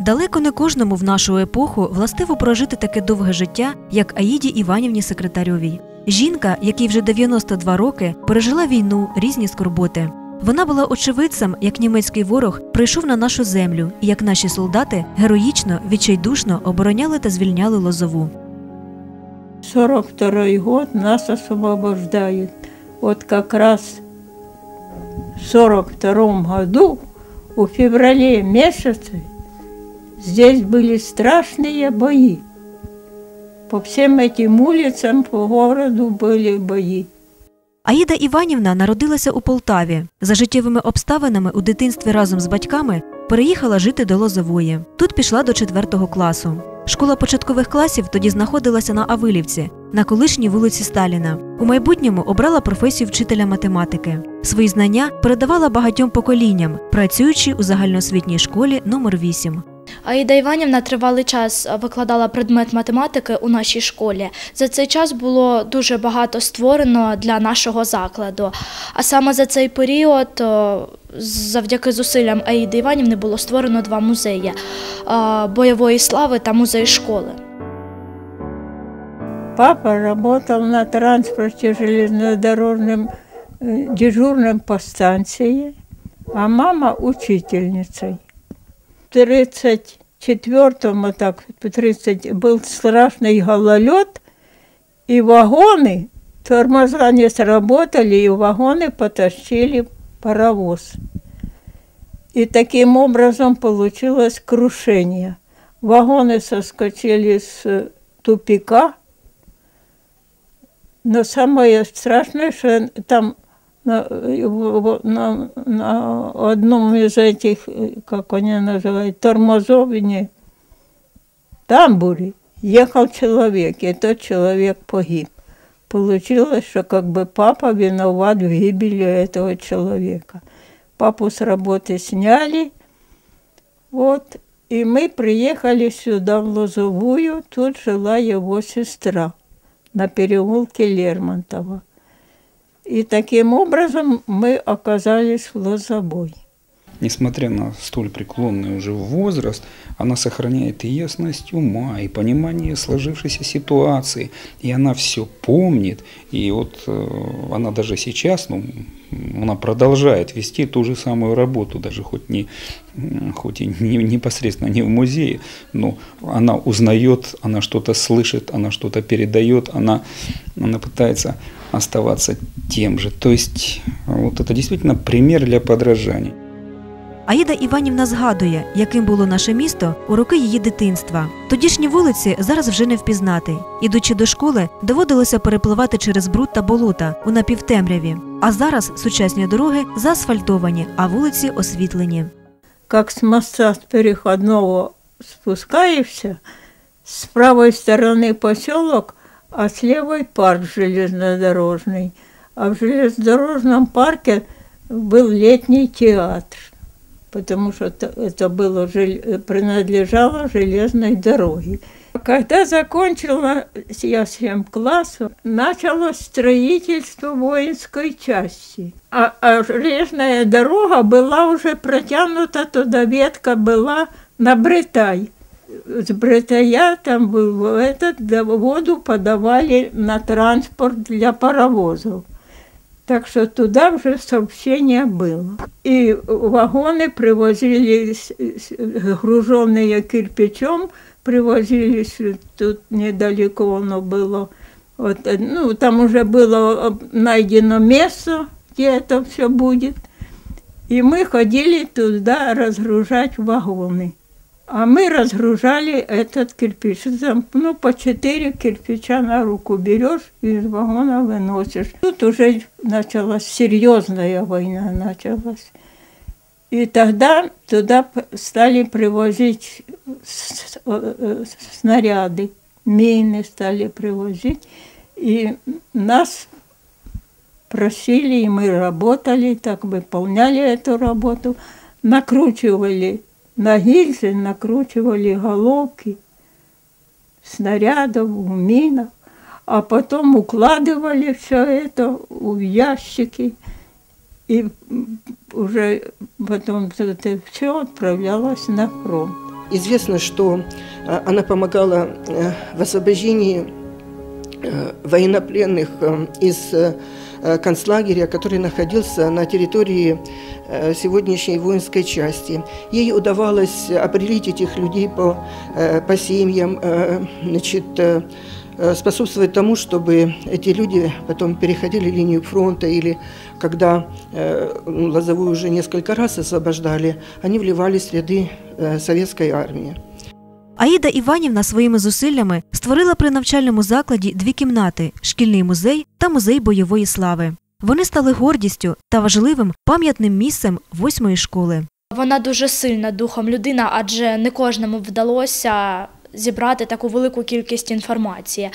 Далеко не кожному в нашу епоху властиво прожити таке довге життя, як Аїді Іванівні Секретарьовій. Жінка, якій вже 92 роки, пережила війну, різні скорботи. Вона була очевидцем, як німецький ворог прийшов на нашу землю, і як наші солдати героїчно, відчайдушно обороняли та звільняли Лозову. 42 год нас освобождают. Вот как раз в 42 году, у феврале месяце, здесь были страшные бои. По всем этим улицам, по городу были бои. Аїда Іванівна народилася у Полтаві. За життєвими обставинами у дитинстві разом з батьками переїхала жити до Лозової. Тут пішла до 4 класу. Школа початкових класів тоді знаходилася на Авилівці, на колишній вулиці Сталіна. У майбутньому обрала професію вчителя математики. Свої знання передавала багатьом поколінням, працюючи у загальноосвітній школі номер 8. Аїда Іванівна тривалий час викладала предмет математики у нашій школі. За цей час було дуже багато створено для нашого закладу. А саме за цей період, о, завдяки зусиллям Аїди Іванівни, було створено два музеї е, бойової слави та музей школи. Папа работал на транспорте железнодорожным, э, дежурным по станции, а мама учительницей. В 34-му, так, в 30 был страшный гололед, и вагоны, тормоза не сработали, и вагоны потащили паровоз. И таким образом получилось крушение. Вагоны соскочили с тупика, но самое страшное, что там на, на, на одном из этих, как они называют, тормозов, не, тамбуре, ехал человек, и тот человек погиб. Получилось, что как бы папа виноват в гибели этого человека. Папу с работы сняли, вот, и мы приехали сюда, в Лозовую, тут жила его сестра на переулке Лермонтова. И таким образом мы оказались в Лозовой. Несмотря на столь преклонный уже возраст, она сохраняет и ясность ума, и понимание сложившейся ситуации, и она все помнит, и вот э, она даже сейчас, ну, она продолжает вести ту же самую работу, даже хоть не, хоть и не непосредственно не в музее, но она узнает, она что-то слышит, она что-то передает, она, она пытается оставаться тем же. То есть вот это действительно пример для подражания. Аїда Іванівна згадує, яким було наше місто у роки її дитинства. Тодішні вулиці зараз вже не впізнати. Ідучи до школи, доводилося перепливати через бруд та болота у напівтемряві. А зараз сучасні дороги заасфальтовані, а вулиці освітлені. Как с моста с переходного спускаешься, с правой стороны поселок, а с левой парк железнодорожный. А в железнодорожном парке был летний театр, Потому что это, было, жел- принадлежало железной дороге. Когда закончила я 7 классов, началось строительство воинской части. А, а железная дорога была уже протянута, туда ветка была на Бретай. С Бретая там был этот, воду подавали на транспорт для паровозов. Так что туда уже сообщение было. И вагоны привозились, с- груженные кирпичом, привозились тут недалеко оно было. Вот, э, ну, там уже было об- найдено место, где это все будет. И мы ходили туда разгружать вагоны. А мы разгружали этот кирпич. Ну, по четыре кирпича на руку берешь и из вагона выносишь. Тут уже началась серьезная война началась. И тогда туда стали привозить э, э, снаряды, мины стали привозить. И нас просили, и мы работали, так выполняли эту работу, накручивали на гильзы, накручивали головки снарядов, в минах, а потом укладывали все это в ящики, и уже потом это все отправлялось на фронт. известно, что она помогала в освобождении военнопленных из концлагеря, который находился на территории э, сегодняшней воинской части. Ей удавалось определить этих людей по, э, по семьям, э, значит, э, э, способствовать тому, чтобы эти люди потом переходили линию фронта или когда э, Лозовую уже несколько раз освобождали, они вливались в ряды э, советской армии. Аїда Іванівна своїми зусиллями створила при навчальному закладі дві кімнати шкільний музей та музей бойової слави. Вони стали гордістю та важливим пам'ятним місцем восьмої школи. Вона дуже сильна духом людина, адже не кожному вдалося зібрати таку велику кількість інформації.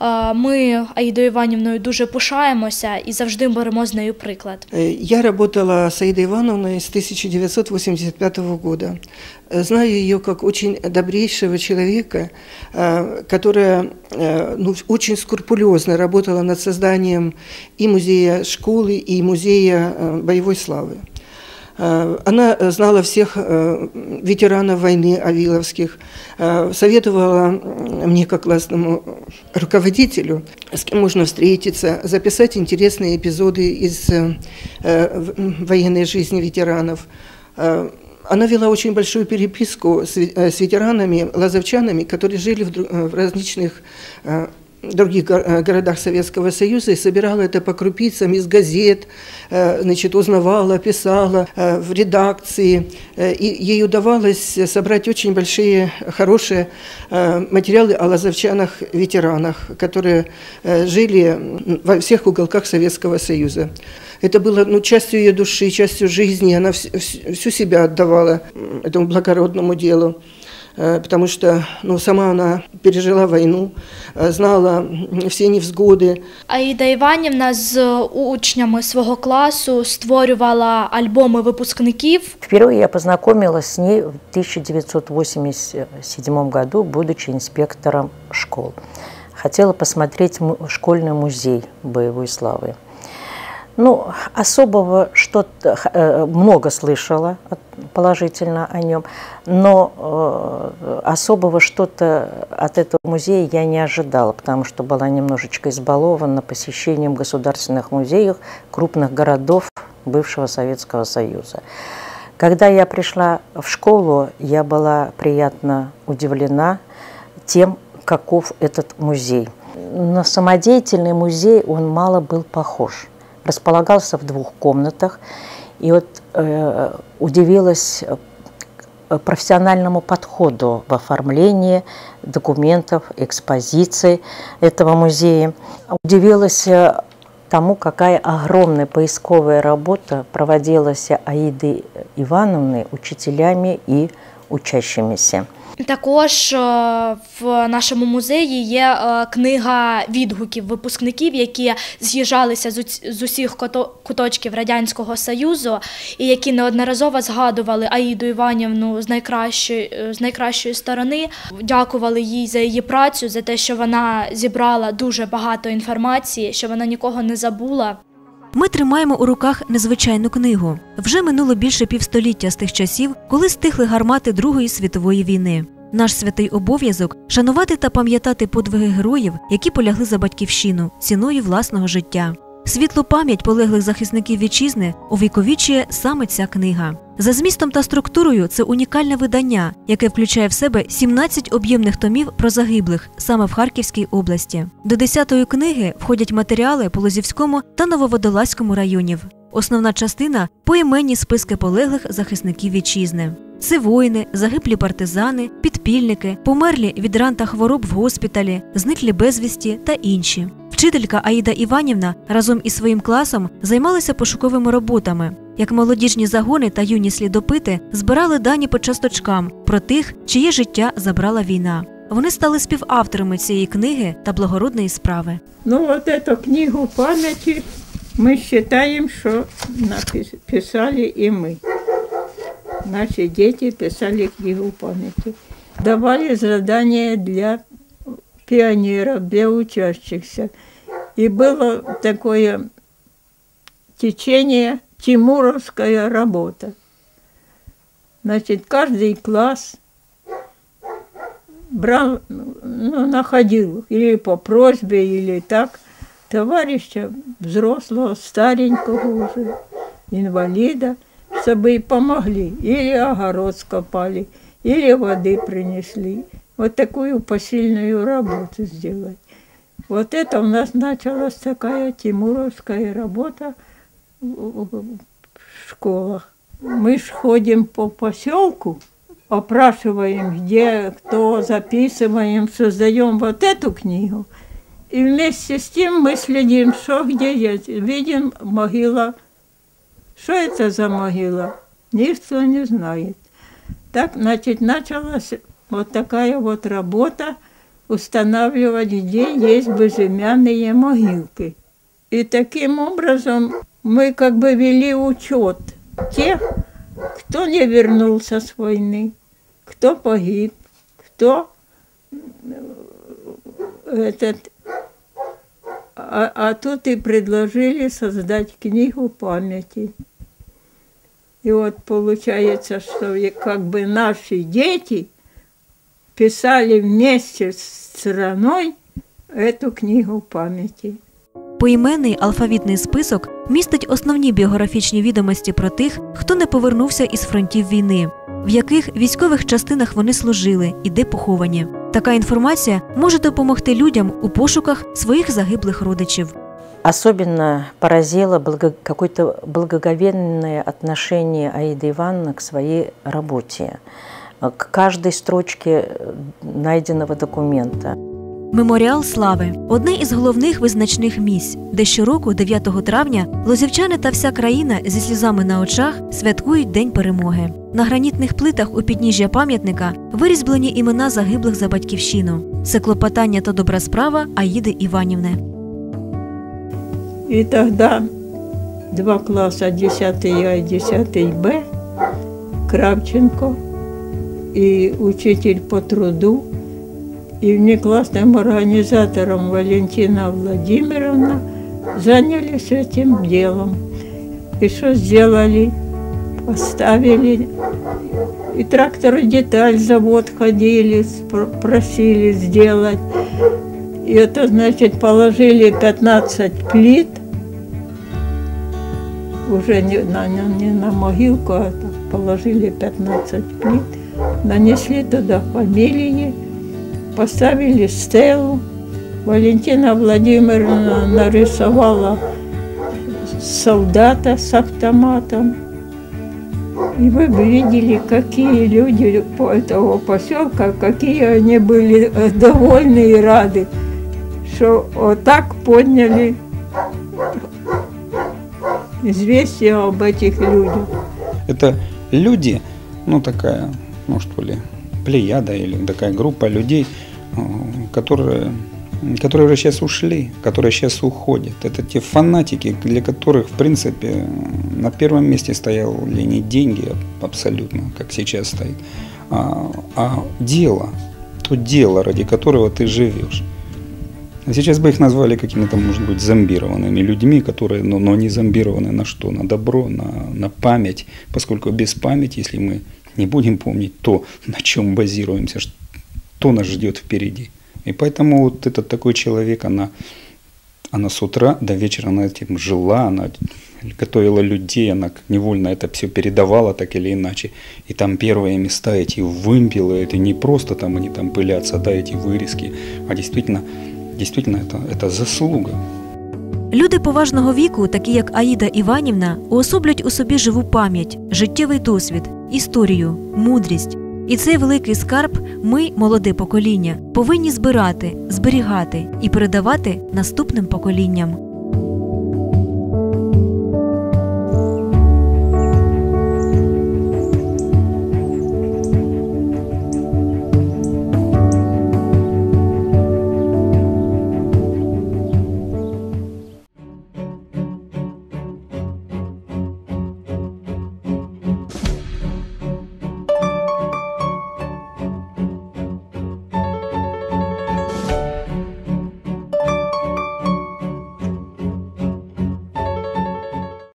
Е, Ми Аїдою Іванівною дуже пишаємося і завжди беремо з нею приклад. Э, Я работала с Аидой Ивановной с 1985 года. Э, Знаю ее как очень добрейшего человека, э, которая э, ну, очень скрупулезно работала над созданием и музея школы, и музея э, боевой славы. Э, Она э, знала всех э, ветеранов войны Авиловских, советовала мне как классному руководителю, с кем можно встретиться, записать интересные эпизоды из военной жизни ветеранов. Она вела очень большую переписку с ве- с ветеранами, лазовчанами, которые жили в различных других э, городах Советского Союза и собирала это по крупицам из газет, э, значит, узнавала, писала э, в редакции. И ей удавалось собрать очень большие, хорошие материалы о лазовчанах-ветеранах, которые жили во всех уголках Советского Союза. Это было ну, частью ее души, частью жизни. Она вс- вс- всю себя отдавала этому благородному делу потому что ну, сама она пережила войну, э, знала м, все невзгоды. Аїда Іванівна з учнями свого класу створювала альбоми випускників. Впервые я познакомилась с ней в 1987 году, будучи инспектором школ. Хотела посмотреть му- школьный музей боевой славы. Ну, особого что-то, э, много слышала положительно о нем, но э, особого что-то от этого музея я не ожидала, потому что была немножечко избалована посещением государственных музеев крупных городов бывшего Советского Союза. Когда я пришла в школу, я была приятно удивлена тем, каков этот музей. На самодеятельный музей он мало был похож. Располагался в двух комнатах. И вот э, удивилась э, профессиональному подходу в оформлении документов, экспозиций этого музея. Удивилась э, тому, какая огромная поисковая работа проводилась Аидой Ивановной учителями и учащимися. Також е, в нашому музеї є е, книга відгуків випускників, які з'їжджалися з усіх куточків Радянського Союзу і які неодноразово згадували Аїду Іванівну з найкращої, е, з найкращої сторони. Дякували їй за її працю, за те, що вона зібрала дуже багато інформації, що вона нікого не забула. Ми тримаємо у руках незвичайну книгу. Вже минуло більше півстоліття з тих часів, коли стихли гармати Другої світової війни. Наш святий обов'язок шанувати та пам'ятати подвиги героїв, які полягли за батьківщину ціною власного життя. Світлу пам'ять полеглих захисників вітчизни увіковічує саме ця книга. За змістом та структурою це унікальне видання, яке включає в себе 17 об'ємних томів про загиблих саме в Харківській області. До 10-ї книги входять матеріали по Лозівському та Нововодолазькому районів. Основна частина поіменні списки полеглих захисників вітчизни. Це воїни, загиблі партизани, підпільники, померлі від ран та хвороб в госпіталі, зниклі безвісті та інші. Вчителька Аїда Іванівна разом із своїм класом займалася пошуковими роботами. Як молодіжні загони та юні слідопити збирали дані по часточкам про тих, чиє життя забрала війна. Вони стали співавторами цієї книги та благородної справи. Ну, вот эту книгу памяти мы считаем, что написали и мы. Наши дети писали книгу памяти. Давали задания для пионеров, для учащихся. И было такое течение «Тимуровская работа». Значит, каждый класс брал, ну, находил или по просьбе, или так, товарища взрослого, старенького уже, инвалида, чтобы и помогли. Или огород скопали, или воды принесли. Вот такую посильную работу сделать. Вот это у нас началась такая тимуровская работа в школах. Мы ж ходим по поселку, опрашиваем, где кто, записываем, создаем вот эту книгу. И вместе с тем мы следим, что где есть. Видим могила. Что это за могила? Никто не знает. Так, значит, началась вот такая вот работа устанавливать, где есть безымянные могилки. И таким образом мы как бы вели учет тех, кто не вернулся с войны, кто погиб, кто этот... А, а тут и предложили создать книгу памяти. И вот получается, что как бы наши дети писали вместе с страной эту книгу памяти. Поіменний алфавітний список містить основні біографічні відомості про тих, хто не повернувся із фронтів війни, в яких військових частинах вони служили і де поховані. Така інформація може допомогти людям у пошуках своїх загиблих родичів. Особенно поразило благо- какое-то благоговейное отношение Аиды Ивановны к своей работе, э, к каждой строчке э, найденного документа. Меморіал слави одне із головних визначних місць, де щороку, 9 травня, лозівчани та вся країна зі сльозами на очах святкують День перемоги. На гранітних плитах у підніжжя пам'ятника вирізблені імена загиблих за батьківщину. Це клопотання та добра справа Аїди Іванівни. И тогда два класса, 10 А и 10 Б, Кравченко и учитель по труду, и внеклассным организатором Валентина Владимировна занялись этим делом. И что сделали? Поставили. И трактор деталь завод ходили, просили сделать. И это значит положили 15 плит, уже не на, не- на могилку, а положили 15 плит, нанесли туда фамилии, поставили стелу. Валентина Владимировна нарисовала солдата с автоматом. И вы бы видели, какие люди по этого поселка, какие они были э, довольны и рады, что вот так подняли известие об этих людях. Это люди, ну такая, ну что ли, плеяда или такая группа людей, э, которые, которые уже сейчас ушли, которые сейчас уходят. Это те фанатики, для которых, в принципе, на первом месте стояли не деньги абсолютно, как сейчас стоит, а, а дело, то дело, ради которого ты живешь. Сейчас бы их назвали какими-то, может быть, зомбированными людьми, которые, но, но они зомбированы на что? На добро, на, на память. Поскольку без памяти, если мы не будем помнить то, на чем базируемся, что нас ждет впереди. И поэтому вот этот такой человек, она, она с утра до вечера она этим жила, она готовила людей, она невольно это все передавала так или иначе. И там первые места эти вымпелы, это не просто там они там пылятся, да, эти вырезки, а действительно, действительно это, это заслуга. Люди поважного віку, такі як Аїда Іванівна, уособлюють у собі живу пам'ять, життєвий досвід, історію, мудрість. І цей великий скарб ми, молоде покоління, повинні збирати, зберігати і передавати наступним поколінням.